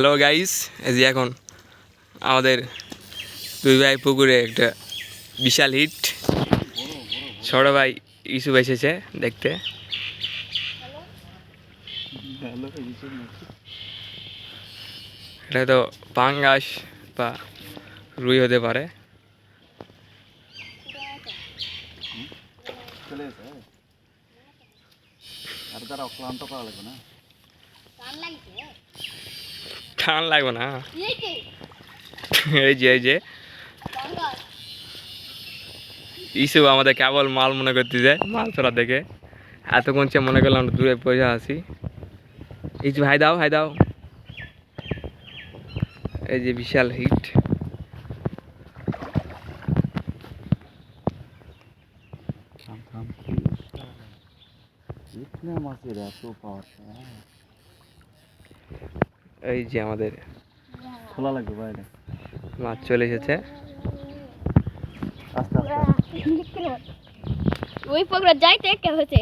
Hello guys এই যে এখন আমাদের দুই ভাই পুকুরে একটা বিশাল হিট ছোট ভাই ইস্যু এসেছে দেখতে। এটা তো পাঙ্গাস বা রুই হতে পারে। আর তারা অক্লান্ত করা লাগবে না। টান লাগবে না। এই যে। এই যে ইসু আমাদের কেবল মাল মনে করতে যায় মাল ফেরা দেখে। এতক্ষণ সে মনে করলাম দূরে পয়সা আসি ইসু হাই দাও হাই দাও। এই যে বিশাল হিট। থাম থাম ইতনে মাছের এত পাওয়ার এই যে আমাদের খোলা লাগবে বাইরে। মাছ চলে এসেছে। আস্তে আস্তে। ওই পোকরা যাইতে কে হয়েছে।